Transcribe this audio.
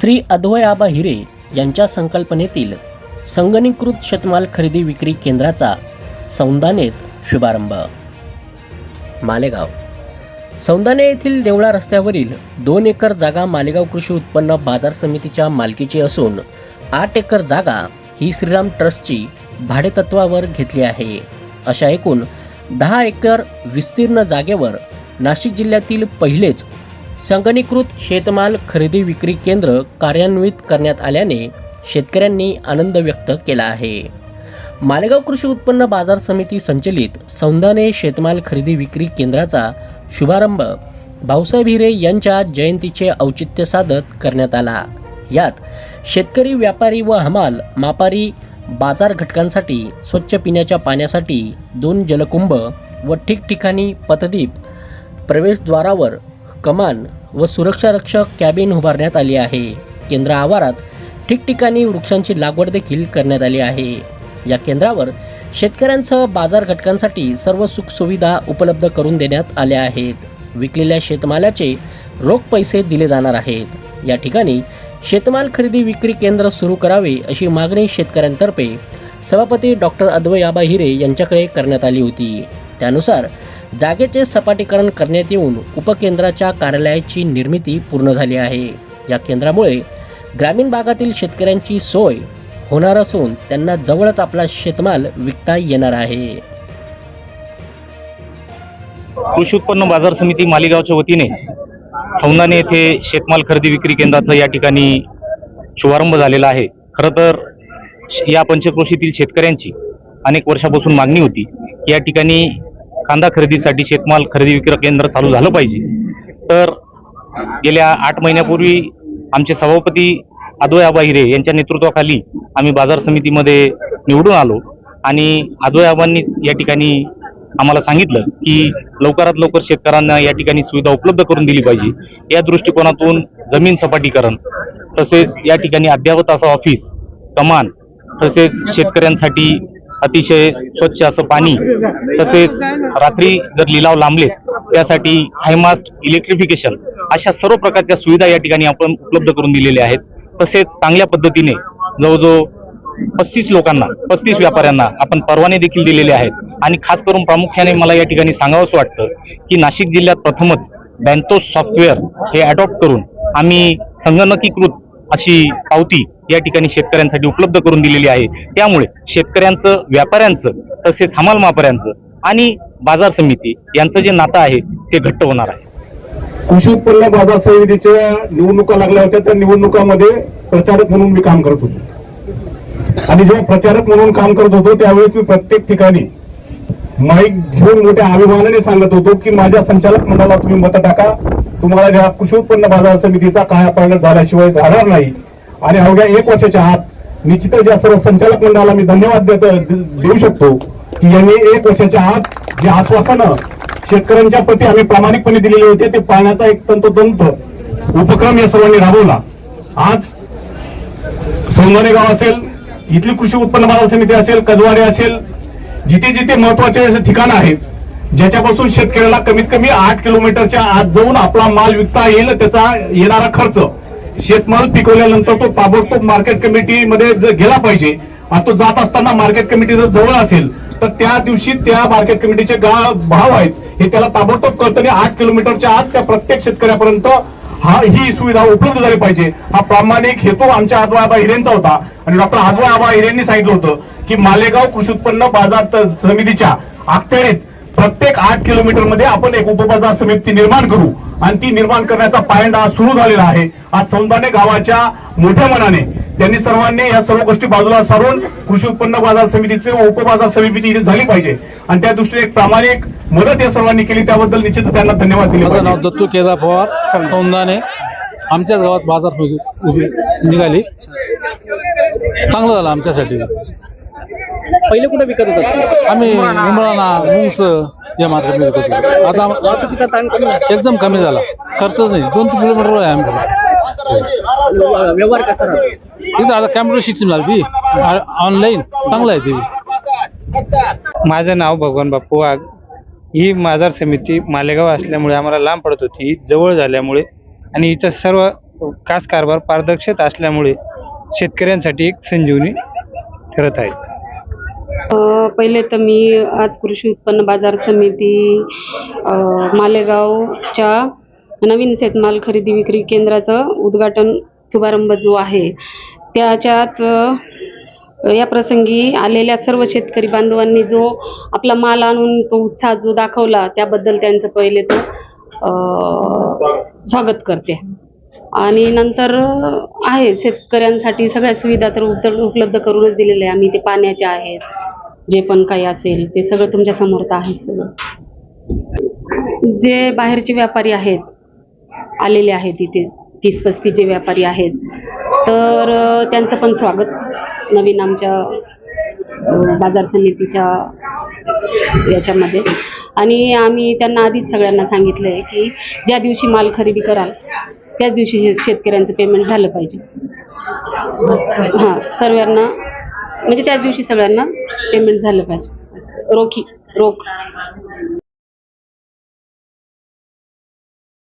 श्री अद्वय आबा हिरे यांच्या संकल्पनेतील संगणीकृत शेतमाल खरेदी विक्री केंद्राचा सौंदानेत शुभारंभ. मालेगाव. सौंदाने येथील देवळा रस्त्यावरील दोन एकर जागा मालेगाव कृषी उत्पन्न बाजार समितीच्या मालकीची असून आठ एकर जागा ही श्रीराम ट्रस्टची भाडेतत्वावर घेतली आहे. अशा एकूण दहा एकर विस्तीर्ण जागेवर नाशिक जिल्ह्यातील पहिलेच संगणीकृत शेतमाल खरेदी विक्री केंद्र कार्यान्वित करण्यात आल्याने शेतकऱ्यांनी आनंद व्यक्त केला आहे. मालेगाव कृषी उत्पन्न बाजार समिती संचलित सौंदाने शेतमाल खरेदी विक्री केंद्राचा शुभारंभ भाऊसाहेब हिरे यांच्या जयंतीचे औचित्य साधत करण्यात आला. यात शेतकरी व्यापारी व हमाल मापारी बाजार घटकांसाठी स्वच्छ पिण्याच्या पाण्यासाठी दोन जलकुंभ व ठिकठिकाणी पतदीप प्रवेशद्वारावर कमान व सुरक्षारक्षक कॅबिन उभारण्यात आली आहे. केंद्र आवारात ठिकठिकाणी वृक्षांची लागवड देखील करण्यात आली आहे. या केंद्रावर शेतकऱ्यांसह बाजार घटकांसाठी सर्व सुखसुविधा उपलब्ध करून देण्यात आल्या आहेत. विकलेल्या शेतमालाचे रोख पैसे दिले जाणार आहेत. या ठिकाणी शेतमाल खरेदी विक्री केंद्र सुरू करावे अशी मागणी शेतकऱ्यांतर्फे सभापती डॉक्टर अद्वयाबा हिरे यांच्याकडे करण्यात आली होती. त्यानुसार जागेचे सपाटीकरण करण्यात येऊन उपकेंद्राच्या कार्यालयाची निर्मिती पूर्ण झाली आहे. या केंद्रामुळे ग्रामीण भागातील शेतकऱ्यांची सोय होणार असून त्यांना जवळच आपला शेतमाल विकता येणार आहे. कृषी उत्पन्न बाजार समिती मालेगावच्या वतीने सौंदाने येथे शेतमाल खरेदी विक्री केंद्राचा या ठिकाणी शुभारंभ झालेला आहे. खरं तर या पंचक्रोशीतील शेतकऱ्यांची अनेक वर्षापासून मागणी होती. या ठिकाणी कांदा खरेदीसाठी शेतमाल खरेदी विक्री केंद्र चालू झालं पाहिजे. तर गेल्या आठ महिन्यापूर्वी आमचे सभापती अद्वय आबा हिरे यांच्या नेतृत्वाखाली आम्ही बाजार समितीमध्ये निवडून आलो आणि अद्वय आबांनीच या ठिकाणी आम्हाला सांगितलं की लवकरात लवकर शेतकऱ्यांना या ठिकाणी सुविधा उपलब्ध करून दिली पाहिजे. या दृष्टिकोनातून जमीन सपाटीकरण तसेच या ठिकाणी अद्ययावत असं ऑफिस कमान तसेच शेतकऱ्यांसाठी अतिशय स्वच्छ असं पाणी तसेच रात्री जर लिलाव लांबले त्यासाठी हायमास्ट इलेक्ट्रिफिकेशन अशा सर्व प्रकारच्या सुविधा या ठिकाणी आपण उपलब्ध करून दिलेल्या आहेत. तसेच चांगल्या पद्धतीने जवळजवळ पस्तीस लोकांना पस्तीस व्यापाऱ्यांना आपण परवाने देखील दिलेले आहेत. आणि खास करून प्रामुख्याने मला या ठिकाणी सांगावंसं वाटतं की नाशिक जिल्ह्यात प्रथमच बँतोस सॉफ्टवेअर हे अडॉप्ट करून आम्ही संगणकीकृत अशी पावती या ठिकाणी शेतकऱ्यांसाठी उपलब्ध करून दिलेली आहे. त्यामुळे शेतकऱ्यांचं व्यापाऱ्यांचं तसेच हमाल मापाऱ्यांचं आणि बाजार समिती यांचं जे नातं आहे ते घट्ट होणार आहे. कृषी उत्पन्न बाजार समितीच्या निवडणुका लागल्या होत्या. त्या निवडणुकामध्ये प्रचारक म्हणून मी काम करत होतो. आणि जेव्हा प्रचारक म्हणून काम करत होतो त्यावेळेस मी प्रत्येक ठिकाणी माईक घेऊन मोठ्या अभिमानाने सांगत होतो की माझ्या संचालक मंडळाला तुम्ही मत टाका. तुम्हाला कृषी उत्पन्न बाजार समितीचा काय परिणाम झाल्याशिवाय राहणार नाही. आणि अवघ्या एक वर्षाच्या आत निश्चितच या सर्व संचालक मंडळाला मी धन्यवाद देत देऊ शकतो की यांनी एक वर्षाच्या आत जे आश्वासनं शेतकऱ्यांच्या प्रती आम्ही प्रामाणिकपणे दिलेले होते ते पाळण्याचा एक तंतोतंत उपक्रम या सर्वांनी राबवला. आज संगणे गाव असेल इथली कृषी उत्पन्न बाजार समिती असेल कजवाडे असेल जिथे जिथे महत्त्वाचे ठिकाण आहेत ज्याच्यापासून शेतकऱ्याला कमीत कमी आठ किलोमीटरच्या आत जाऊन आपला माल विकता येईल त्याचा येणारा खर्च शेतमाल पिकवल्यानंतर तो ताबडतोब मार्केट कमिटीमध्ये जर गेला पाहिजे. आणि तो जात असताना मार्केट कमिटी जर जवळ असेल तर त्या दिवशी त्या मार्केट कमिटीचे गा भाव आहेत. हे त्याला ताबडतोब कळतं आठ किलोमीटरच्या आत त्या प्रत्येक शेतकऱ्यापर्यंत हा ही सुविधा उपलब्ध झाली पाहिजे. हा प्रामाणिक हेतू आमच्या आदवा आबा हिरेंचा होता. आणि डॉक्टर आदवा आबा हिरेंनी सांगितलं होतं की मालेगाव कृषी उत्पन्न बाजार समितीच्या अखत्यारीत प्रत्येक आठ किलोमीटरमध्ये आपण एक उपबाजार समिती निर्माण करू. आणि ती निर्माण करण्याचा पायंडा आज सुरू झालेला आहे. आज सौंदाने गावाच्या मोठ्या मनाने त्यांनी सर्वांनी या सर्व गोष्टी बाजूला सारून कृषी उत्पन्न बाजार समितीचे उपबाजार समिती इथे झाली पाहिजे. आणि त्या दृष्टीने एक प्रामाणिक मदत या सर्वांनी केली त्याबद्दल निश्चित त्यांना धन्यवाद दिले माझं पाहिजे. नाव दत्तू केदार पवार सौंदाने आमच्याच गावात बाजार निघाली. चांगलं झालं आमच्यासाठी. पहिले कुठे विकत होतात? आम्ही उमराणा मुंगस या मार्केटमध्ये विकत. आता आम- वाहतुकीचा ताण कमी आहे. एकदम कमी झाला. खर्च नाही. दोन तीन किलोमीटर आहे आमच्याकडे व्यवहार कसा राहतो? तिथं आता कॅम्प्युटर सिस्टीम झाली ती. ऑनलाईन चांगलं आहे ते. माझं नाव भगवान बाप्पू वाघ. ही बाजार समिती मालेगाव असल्यामुळे आम्हाला लांब पडत होती. ही जवळ झाल्यामुळे आणि हिचं सर्व कास कारभार पारदर्शक असल्यामुळे शेतकऱ्यांसाठी एक संजीवनी ठरत आहे. पहिले तर मी आज कृषी उत्पन्न बाजार समिती मालेगावच्या नवीन शेतमाल खरेदी विक्री केंद्राचं उद्घाटन शुभारंभ जो आहे त्याच्यात या प्रसंगी आलेल्या सर्व शेतकरी बांधवांनी जो आपला माल आणून तो उत्साह जो दाखवला त्याबद्दल त्यांचं पहिले तो स्वागत करते. आणि नंतर आहे शेतकऱ्यांसाठी सगळ्या सुविधा तर उपलब्ध करूनच दिलेल्या आहे आम्ही ते पाण्याच्या आहेत जे पण काही असेल ते सगळं तुमच्यासमोर तर आहे सगळं. जे बाहेरचे व्यापारी आहेत आलेले आहेत इथे तीस पस्तीस जे व्यापारी आहेत तर त्यांचं पण स्वागत. नवीन आमच्या बाजार समितीच्या याच्यामध्ये. आणि आम्ही त्यांना आधीच सगळ्यांना सांगितलं आहे की ज्या दिवशी माल खरेदी कराल त्याच दिवशी शेतकऱ्यांचं पेमेंट झालं पाहिजे. हां सर्वांना म्हणजे त्याच दिवशी सगळ्यांना पेमेंट झालं पाहिजे. रोखी रोख.